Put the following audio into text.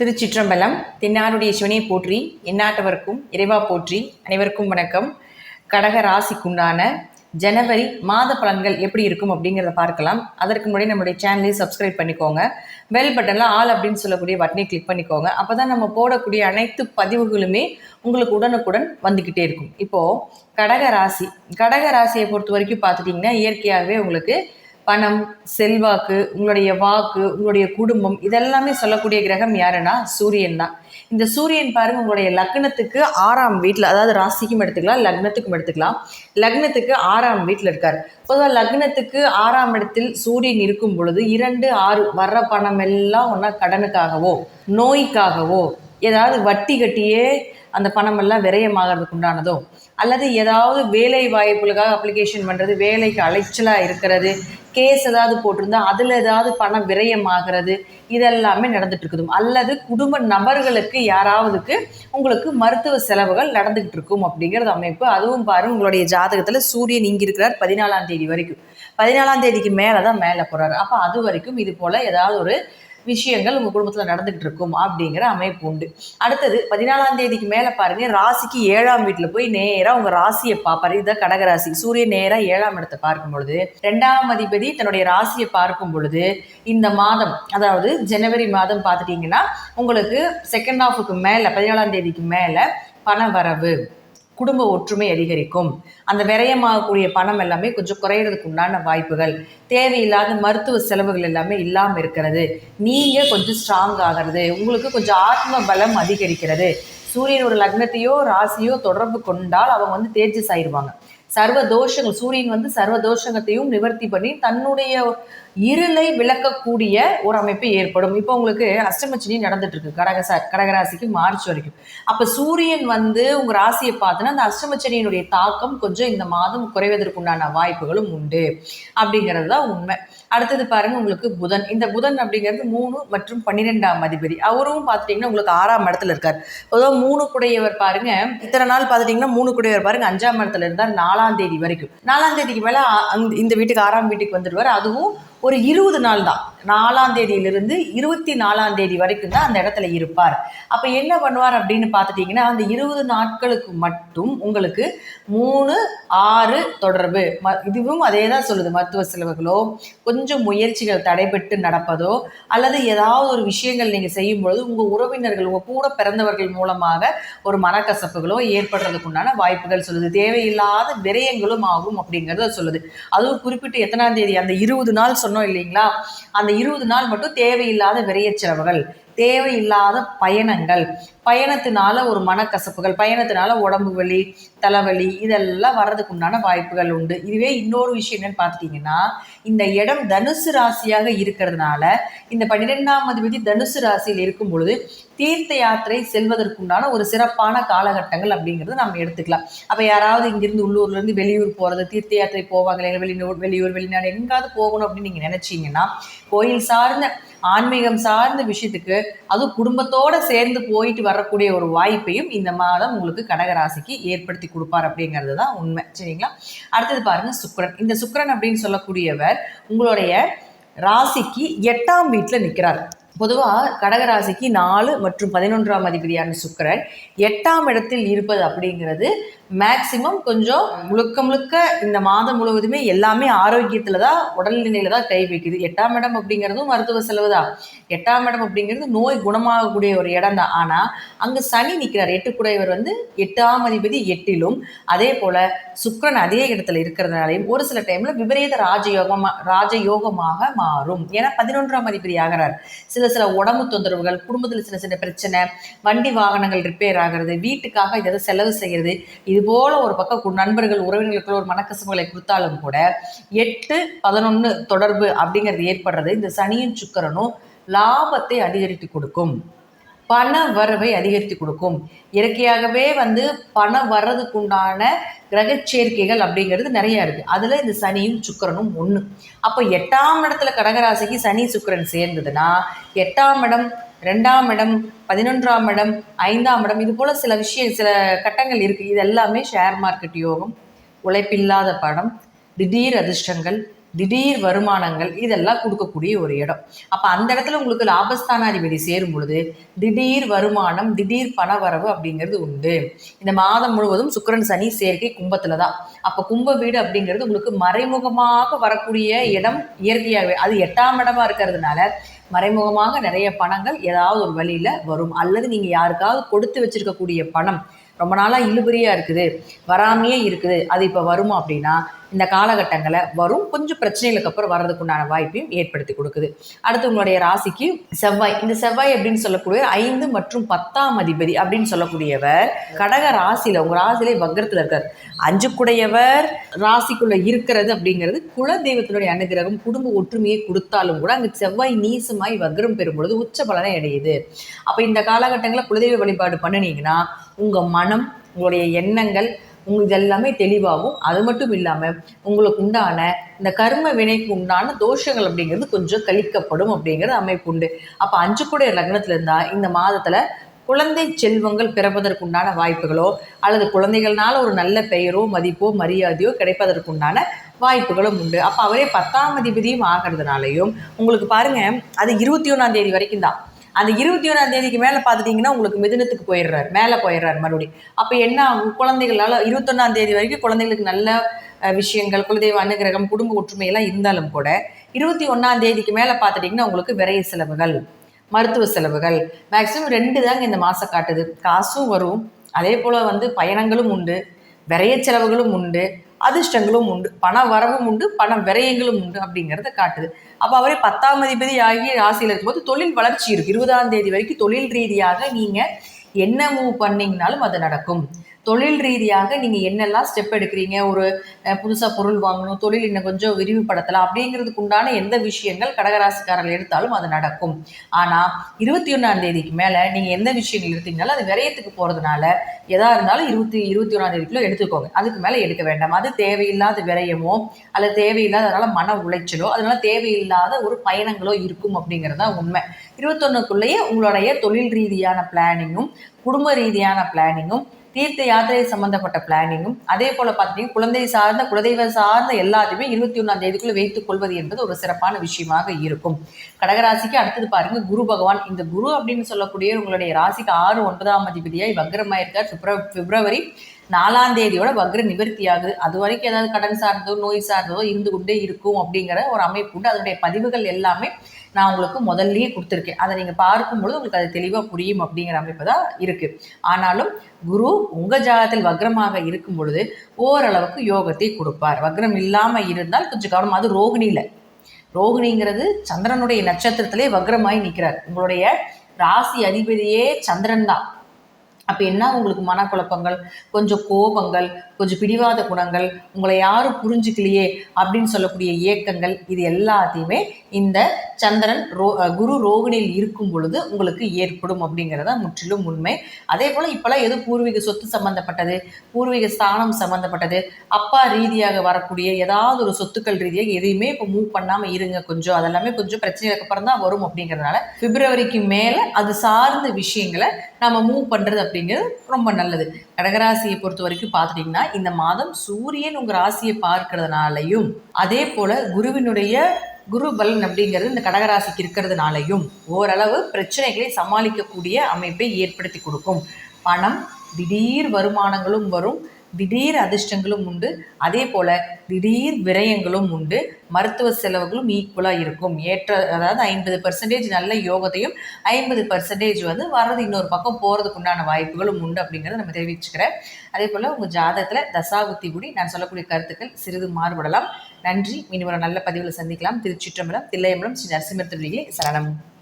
திருச்சிற்றம்பலம் தென்னாருடைய சிவனை போற்றி எந்நாட்டவர்க்கும் இறைவா போற்றி அனைவருக்கும் வணக்கம். கடக ராசிக்குண்டான ஜனவரி மாத பலன்கள் எப்படி இருக்கும் அப்படிங்கிறத பார்க்கலாம். அதற்கு முன்னாடி நம்மளுடைய சேனலையும் சப்ஸ்கிரைப் பண்ணிக்கோங்க. பெல் பட்டனில் ஆல் அப்படின்னு சொல்லக்கூடிய பட்டனை கிளிக் பண்ணிக்கோங்க. அப்போ தான் நம்ம போடக்கூடிய அனைத்து பதிவுகளுமே உங்களுக்கு உடனுக்குடன் வந்துக்கிட்டே இருக்கும். இப்போது கடக ராசி. கடக ராசியை பொறுத்த வரைக்கும் பார்த்துட்டிங்கன்னா இயற்கையாகவே உங்களுக்கு பணம் செல்வாக்கு உங்களுடைய வாக்கு உங்களுடைய குடும்பம் இதெல்லாமே சொல்லக்கூடிய கிரகம் யாருன்னா சூரியன் தான். இந்த சூரியன் பாருங்க உங்களுடைய லக்னத்துக்கு ஆறாம் வீட்டில் அதாவது ராசிக்கும் எடுத்துக்கலாம் லக்னத்துக்கும் எடுத்துக்கலாம். லக்னத்துக்கு ஆறாம் வீட்டில் இருக்கார். பொதுவாக லக்னத்துக்கு ஆறாம் இடத்தில் சூரியன் இருக்கும் பொழுது இரண்டு ஆறு வர்ற பணம் எல்லாம் ஒன்றா கடனுக்காகவோ நோய்க்காகவோ ஏதாவது வட்டி கட்டியே அந்த பணமெல்லாம் விரயமாகிறதுக்கு உண்டானதோ அல்லது ஏதாவது வேலை வாய்ப்புகளுக்காக அப்ளிகேஷன் பண்ணுறது வேலைக்கு அலைச்சலாக இருக்கிறது கேஸ் ஏதாவது போட்டிருந்தா அதில் ஏதாவது பணம் விரயமாகிறது இதெல்லாமே நடந்துட்டு இருக்குது அல்லது குடும்ப நபர்களுக்கு யாராவதுக்கு உங்களுக்கு மருத்துவ செலவுகள் நடந்துகிட்டு இருக்கும் அப்படிங்கிறது அமைப்பு. அதுவும் பாருங்க உங்களுடைய ஜாதகத்தில் சூரியன் இங்கே இருக்கிறார் பதினாலாம் தேதி வரைக்கும். பதினாலாம் தேதிக்கு மேலே தான் மேலே போகிறார் அப்போ அது வரைக்கும் இது போல் ஏதாவது ஒரு விஷயங்கள் உங்கள் குடும்பத்தில் நடந்துகிட்டு இருக்கும் அப்படிங்கிற அமைப்பு உண்டு. அடுத்தது பதினாலாம் தேதிக்கு மேலே பாருங்க ராசிக்கு ஏழாம் வீட்டில் போய் நேராக உங்கள் ராசியை பார்ப்பாரு. இதுதான் கடகராசி. சூரியன் நேராக ஏழாம் இடத்தை பார்க்கும் பொழுது ரெண்டாம் அதிபதி தன்னுடைய ராசியை பார்க்கும் பொழுது இந்த மாதம் அதாவது ஜனவரி மாதம் பார்த்துட்டிங்கன்னா உங்களுக்கு செகண்ட் ஹாஃபுக்கு மேலே பதினாலாம் தேதிக்கு மேலே பண வரவு குடும்ப ஒற்றுமை அதிகரிக்கும். அந்த விரயமாகக்கூடிய பணம் எல்லாமே கொஞ்சம் குறையிறதுக்கு உண்டான வாய்ப்புகள். தேவையில்லாத மருத்துவ செலவுகள் எல்லாமே இல்லாமல் இருக்கிறது. நீங்கள் கொஞ்சம் ஸ்ட்ராங் ஆகிறது உங்களுக்கு கொஞ்சம் ஆத்ம பலம் அதிகரிக்கிறது. சூரியன் ஒரு லக்னத்தையோ ராசியோ தொடர்பு கொண்டால் அவங்க வந்து தேஜஸ் ஆயிடுவாங்க சர்வ தோஷங்கள் சூரியன் வந்து சர்வ தோஷங்கத்தையும் நிவர்த்தி பண்ணி தன்னுடைய இருளை விளக்கக்கூடிய ஒரு அமைப்பு ஏற்படும். இப்போ உங்களுக்கு அஷ்டமச்சினி நடந்துட்டு இருக்கு கடகசா கடகராசிக்கு மார்ச் வரைக்கும். அப்போ சூரியன் வந்து உங்க ராசியை பார்த்தோன்னா அந்த அஷ்டமச்சனியினுடைய தாக்கம் கொஞ்சம் இந்த மாதம் குறைவதற்குண்டான வாய்ப்புகளும் உண்டு. அப்படிங்கிறது தான் உண்மை. அடுத்தது பாருங்க உங்களுக்கு புதன். இந்த புதன் அப்படிங்கிறது மூணு மற்றும் பன்னிரெண்டாம் அதிபதி. அவரும் பார்த்துட்டிங்கன்னா உங்களுக்கு ஆறாம் இடத்துல இருக்கார். பொதுவாக மூணு குடையவர் பாருங்க இத்தனை நாள் பார்த்துட்டிங்கன்னா மூணு குடையவர் பாருங்க அஞ்சாம் இடத்துல இருந்தார் நாலாம் தேதி வரைக்கும். நாலாம் தேதிக்கு மேலே இந்த வீட்டுக்கு ஆறாம் வீட்டுக்கு வந்துடுவார். அதுவும் ஒரு இருபது நாள் தான். நாலாம் தேதியிலிருந்து இருபத்தி நாலாம் தேதி வரைக்கும் தான் அந்த இடத்துல இருப்பார். அப்போ என்ன பண்ணுவார் அப்படின்னு பார்த்துட்டிங்கன்னா அந்த இருபது நாட்களுக்கு மட்டும் உங்களுக்கு மூணு ஆறு தொடர்பு. ம இதுவும் அதே தான் சொல்லுது. மருத்துவ செலவுகளோ கொஞ்சம் முயற்சிகள் தடைபட்டு நடப்பதோ அல்லது ஏதாவது ஒரு விஷயங்கள் நீங்கள் செய்யும் பொழுது உங்கள் உறவினர்கள் உங்கள் கூட பிறந்தவர்கள் மூலமாக ஒரு மனக்கசப்புகளோ ஏற்படுறதுக்கு உண்டான வாய்ப்புகள் சொல்லுது. தேவையில்லாத விரயங்களும் ஆகும் அப்படிங்கிறத சொல்லுது. அதுவும் குறிப்பிட்டு எத்தனாம் தேதி அந்த இருபது நாள் சொன்னோம் இல்லைங்களா? அந்த இருபது நாள் மட்டும் தேவையில்லாத விரைய செலவுகள். தேவையில்லாத பயணங்கள். பயணத்தினால ஒரு மனக்கசப்புகள் பயணத்தினால உடம்பு வலி தலைவலி இதெல்லாம் வர்றதுக்கு உண்டான வாய்ப்புகள் உண்டு. இதுவே இன்னொரு விஷயம் என்னன்னு பார்த்துட்டிங்கன்னா இந்த இடம் தனுசு ராசியாக இருக்கிறதுனால இந்த பன்னிரெண்டாம் அதிபதி தனுசு ராசியில் இருக்கும் பொழுது தீர்த்த யாத்திரை செல்வதற்குண்டான ஒரு சிறப்பான காலகட்டங்கள் அப்படிங்கிறது நம்ம எடுத்துக்கலாம். அப்போ யாராவது இங்கிருந்து உள்ளூர்லேருந்து வெளியூர் போகிறது தீர்த்த யாத்திரை போவாங்க இல்லைங்க வெளியூர் வெளியூர் வெளிநாடு எங்காவது போகணும் அப்படின்னு நீங்கள் நினச்சிங்கன்னா கோயில் சார்ந்த ஆன்மீகம் சார்ந்த விஷயத்துக்கு அதுவும் குடும்பத்தோட சேர்ந்து போயிட்டு வரக்கூடிய ஒரு வாய்ப்பையும் இந்த மாதம் உங்களுக்கு கடகராசிக்கு ஏற்படுத்தி கொடுப்பார் அப்படிங்கிறது தான் உண்மை. சரிங்களா? அடுத்தது பாருங்க சுக்கரன். இந்த சுக்கரன் அப்படின்னு சொல்லக்கூடியவர் உங்களுடைய ராசிக்கு எட்டாம் வீட்டில் நிற்கிறார் பொதுவாக கடகராசிக்கு நாலு மற்றும் பதினொன்றாம் அதிபதியான சுக்கரன் எட்டாம் இடத்தில் இருப்பது அப்படிங்கிறது மேக்சிமம் கொஞ்சம் முழுக்க முழுக்க இந்த மாதம் முழுவதுமே எல்லாமே ஆரோக்கியத்தில் தான் உடல்நிலையில் தான் கை வைக்குது. எட்டாம் இடம் அப்படிங்கிறதும் மருத்துவ செலவு தான். எட்டாம் இடம் அப்படிங்கிறது நோய் குணமாகக்கூடிய ஒரு இடம் தான். ஆனால் அங்கே சனி நிற்கிறார் எட்டுக்குடையவர் வந்து எட்டாம் அதிபதி எட்டிலும். அதே போல் சுக்கரன் அதே இடத்துல இருக்கிறதுனாலையும் ஒரு சில டைமில் விபரீத ராஜயோகமாக ராஜயோகமாக மாறும். ஏன்னா பதினொன்றாம் அதிபதி ஆகிறார். சில சில உடம்பு தொந்தரவுகள் குடும்பத்தில் சின்ன சின்ன பிரச்சனை வண்டி வாகனங்கள் ரிப்பேர் ஆகிறது வீட்டுக்காக இதை செலவு செய்கிறது இது போல ஒரு பக்கம் நண்பர்கள் உறவினர்களுக்குள்ள ஒரு மனக்கசப்புகளை கொடுத்தாலும் கூட எட்டு பதினொன்று தொடர்பு அப்படிங்கிறது ஏற்படுறது. இந்த சனியும் சுக்கரனும் லாபத்தை அதிகரித்து கொடுக்கும். பண வரவை அதிகரித்து கொடுக்கும். இயற்கையாகவே வந்து பணம் வர்றதுக்குண்டான கிரக சேர்க்கைகள் அப்படிங்கிறது நிறைய இருக்குது அதில் இந்த சனியும் சுக்கரனும் ஒன்று அப்போ எட்டாம் இடத்துல கடகராசிக்கு சனி சுக்கரன் சேர்ந்ததுன்னா எட்டாம் இடம் ரெண்டாம் இடம் பதினொன்றாம் இடம் ஐந்தாம் இடம் இது போல் சில விஷயம் சில கட்டங்கள் இருக்குது இது எல்லாமே ஷேர் மார்க்கெட் யோகம் உழைப்பில்லாத படம் திடீர் அதிர்ஷ்டங்கள் திடீர் வருமானங்கள் இதெல்லாம் கொடுக்கக்கூடிய ஒரு இடம். அப்போ அந்த இடத்துல உங்களுக்கு லாபஸ்தானாதிபதி சேரும் பொழுது திடீர் வருமானம் திடீர் பணவரவு அப்படிங்கிறது உண்டு. இந்த மாதம் முழுவதும் சுக்கரன் சனி சேர்க்கை கும்பத்தில் தான் அப்போ கும்ப வீடு அப்படிங்கிறது உங்களுக்கு மறைமுகமாக வரக்கூடிய இடம் இயற்கையாகவே. அது எட்டாம் இடமா இருக்கிறதுனால மறைமுகமாக நிறைய பணங்கள் ஏதாவது ஒரு வழியில் வரும். அல்லது நீங்கள் யாருக்காவது கொடுத்து வச்சிருக்கக்கூடிய பணம் ரொம்ப நாளாக இழுபறியாக இருக்குது வராமையே இருக்குது. அது இப்போ வருமா அப்படின்னா இந்த காலகட்டங்களை வரும். கொஞ்சம் பிரச்சனைகளுக்கு அப்புறம் வர்றதுக்குண்டான வாய்ப்பையும் ஏற்படுத்தி கொடுக்குது. அடுத்து உங்களுடைய ராசிக்கு செவ்வாய். இந்த செவ்வாய் அப்படின்னு சொல்லக்கூடிய ஐந்து மற்றும் பத்தாம் அதிபதி அப்படின்னு சொல்லக்கூடியவர் கடக ராசியில் உங்கள் ராசியிலே வக்ரத்தில் இருக்கார். அஞ்சுக்குடையவர் ராசிக்குள்ளே இருக்கிறது அப்படிங்கிறது குல தெய்வத்தினுடைய அனுகிரகம் குடும்ப ஒற்றுமையை கொடுத்தாலும் கூட அங்கே செவ்வாய் நீசமாய் வக்ரம் பெறும் பொழுது உச்ச பலனை அடையுது. அப்போ இந்த காலகட்டங்களில் குலதெய்வ வழிபாடு பண்ணினீங்கன்னா உங்கள் மனம் உங்களுடைய எண்ணங்கள் உங்களுக்கு இதெல்லாமே தெளிவாகும். அது மட்டும் இல்லாமல் உங்களுக்கு உண்டான இந்த கர்ம வினைக்கு உண்டான தோஷங்கள் அப்படிங்கிறது கொஞ்சம் கழிக்கப்படும் அப்படிங்கிறது அமைப்பு உண்டு. அப்போ அஞ்சு கூட லக்னத்தில் இருந்தால் இந்த மாதத்தில் குழந்தை செல்வங்கள் பிறப்பதற்குண்டான வாய்ப்புகளோ அல்லது குழந்தைகள்னால ஒரு நல்ல பெயரோ மதிப்போ மரியாதையோ கிடைப்பதற்குண்டான வாய்ப்புகளும் உண்டு. அப்போ அவரே பத்தாம் அதிபதியும் ஆகிறதுனாலையும் உங்களுக்கு பாருங்க அது இருபத்தி ஒன்றாம் தேதி வரைக்கும் தான். அந்த இருபத்தி ஒன்றாம் தேதிக்கு மேலே பார்த்துட்டிங்கன்னா உங்களுக்கு மிதுனத்துக்கு போயிடுறாரு. மேலே போயிடுறாரு மறுபடியும். அப்போ என்ன ஆகும்? குழந்தைகளால் இருபத்தொன்னாம் தேதி வரைக்கும் குழந்தைகளுக்கு நல்ல விஷயங்கள் குலதெய்வ அனுகிரகம் குடும்ப ஒற்றுமையெல்லாம் இருந்தாலும் கூட இருபத்தி ஒன்றாம் தேதிக்கு மேலே பார்த்துட்டிங்கன்னா உங்களுக்கு விரைய செலவுகள் மருத்துவ செலவுகள். மேக்ஸிமம் ரெண்டு தாங்க இந்த மாதம் காட்டுது. காசும் வரும். அதே போல் வந்து பயணங்களும் உண்டு. விரைய செலவுகளும் உண்டு. அதிர்ஷ்டங்களும் உண்டு பண வரவும் உண்டு பண விரயங்களும் உண்டு அப்படிங்கிறத காட்டுது. அப்போ அவரே பத்தாம் அதிபதி ஆகிய ராசியில் இருக்கும்போது தொழில் வளர்ச்சி இருக்குது இருபதாம் தேதி வரைக்கும் தொழில் ரீதியாக நீங்கள் என்ன மூவ் பண்ணிங்கனாலும் அது நடக்கும். தொழில் ரீதியாக நீங்கள் என்னெல்லாம் ஸ்டெப் எடுக்கிறீங்க? ஒரு புதுசாக பொருள் வாங்கணும் தொழில் இன்னும் கொஞ்சம் விரிவுபடுத்தலாம் அப்படிங்கிறதுக்கு உண்டான எந்த விஷயங்கள் கடகராசிக்காரர்கள் எடுத்தாலும் அது நடக்கும். ஆனால் இருபத்தி ஒன்றாம் தேதிக்கு மேலே நீங்கள் எந்த விஷயங்கள் எடுத்தீங்கனாலும் அது விரயத்துக்கு போகிறதுனால எதாக இருந்தாலும் இருபத்தி இருபத்தி ஒன்றாம் தேதிக்குள்ளே எடுத்துக்கோங்க. அதுக்கு மேலே எடுக்க வேண்டாம். அது தேவையில்லாத விரயமோ அல்லது தேவையில்லாத அதனால் மன உளைச்சலோ அதனால தேவையில்லாத ஒரு பயணங்களோ இருக்கும் அப்படிங்கிறது தான் உண்மை. இருபத்தொன்னுக்குள்ளேயே உங்களுடைய தொழில் ரீதியான பிளானிங்கும் குடும்ப ரீதியான பிளானிங்கும் தீர்த்த யாத்திரை சம்பந்தப்பட்ட பிளானிங்கும் அதே போல பார்த்தீங்கன்னா குழந்தை சார்ந்த குலதெய்வ சார்ந்த எல்லாத்தையுமே இருபத்தி ஒன்றாம் தேதிக்குள்ள வைத்துக் கொள்வது என்பது ஒரு சிறப்பான விஷயமாக இருக்கும். கடகராசிக்கு அடுத்தது பாருங்க குரு பகவான். இந்த குரு அப்படின்னு சொல்லக்கூடிய உங்களுடைய ராசிக்கு ஆறு ஒன்பதாம் அதிபதியாய் வக்ரமாயிருக்கார். பிப்ரவரி நாலாம் தேதியோட வக்ர நிவர்த்தி ஆகுது அது வரைக்கும் ஏதாவது கடன் சார்ந்தோ நோய் சார்ந்ததோ இருந்து கொண்டே இருக்கும் அப்படிங்கிற ஒரு அமைப்பு உண்டு. அதனுடைய பதிவுகள் எல்லாமே நான் உங்களுக்கு முதல்லயே கொடுத்துருக்கேன். அதை நீங்கள் பார்க்கும்பொழுது உங்களுக்கு அது தெளிவாக புரியும் அப்படிங்கிற அமைப்பு தான் இருக்குது ஆனாலும் குரு உங்கள் ஜாதகத்தில் வக்ரமாக இருக்கும் பொழுது ஓரளவுக்கு யோகத்தை கொடுப்பார். வக்ரம் இல்லாமல் இருந்தால் கொஞ்சம் கவனம் அது ரோகிணியில். ரோகிணிங்கிறது சந்திரனுடைய நட்சத்திரத்திலே வக்ரமாய் நிற்கிறார் உங்களுடைய ராசி அதிபதியே சந்திரன் தான். அப்போ என்ன உங்களுக்கு மனக்குழப்பங்கள்? கொஞ்சம் கோபங்கள் கொஞ்சம் பிடிவாத குணங்கள் உங்களை யாரும் புரிஞ்சுக்கலையே அப்படின்னு சொல்லக்கூடிய இயக்கங்கள் இது எல்லாத்தையுமே இந்த சந்திரன் ரோ குரு ரோகிணியில் இருக்கும் பொழுது உங்களுக்கு ஏற்படும் அப்படிங்கிறத முற்றிலும் உண்மை. அதே போல் இப்போல்லாம் எது பூர்வீக சொத்து சம்மந்தப்பட்டது பூர்வீக ஸ்தானம் சம்மந்தப்பட்டது அப்பா ரீதியாக வரக்கூடிய ஏதாவது ஒரு சொத்துக்கள் ரீதியாக எதையுமே இப்போ மூவ் பண்ணாமல் இருங்க கொஞ்சம். அதெல்லாமே கொஞ்சம் பிரச்சனைக்கு அப்புறம் தான் வரும் அப்படிங்கிறதுனால பிப்ரவரிக்கு மேலே அது சார்ந்த விஷயங்களை நம்ம மூவ் பண்ணுறது அப்படிங்கிறது ரொம்ப நல்லது. கடகராசியை பொறுத்த வரைக்கும் பார்த்துட்டிங்கன்னா இந்த மாதம் சூரியன் உங்கள் ராசியை பார்க்கறதுனாலையும் அதே போல் குருவினுடைய குரு பலன் அப்படிங்கிறது இந்த கடகராசிக்கு இருக்கிறதுனாலையும் ஓரளவு பிரச்சனைகளை சமாளிக்கக்கூடிய அமைப்பை ஏற்படுத்தி கொடுக்கும். பணம் திடீர் வருமானங்களும் வரும். திடீர் அதிர்ஷ்டங்களும் உண்டு. அதே போல் திடீர் விரயங்களும் உண்டு. மருத்துவ செலவுகளும் ஈக்குவலாக இருக்கும். ஏற்ற அதாவது ஐம்பது பர்சன்டேஜ் நல்ல யோகத்தையும் ஐம்பது பர்சன்டேஜ் வந்து வர்றது இன்னொரு பக்கம் போகிறதுக்கு உண்டான வாய்ப்புகளும் உண்டு அப்படிங்கிறத நம்ம தெரிவிச்சுக்கிறேன். அதே போல் உங்கள் ஜாதகத்தில் தசாபுத்தி கூடி நான் சொல்லக்கூடிய கருத்துக்கள் சிறிது மாறுபடலாம். நன்றி. மீண்டும் ஒரு நல்ல பதிவில் சந்திக்கலாம். திருச்சிற்றம்பலம் தில்லையம்பலம் ஸ்ரீ நரசிம்மர் சரணம்.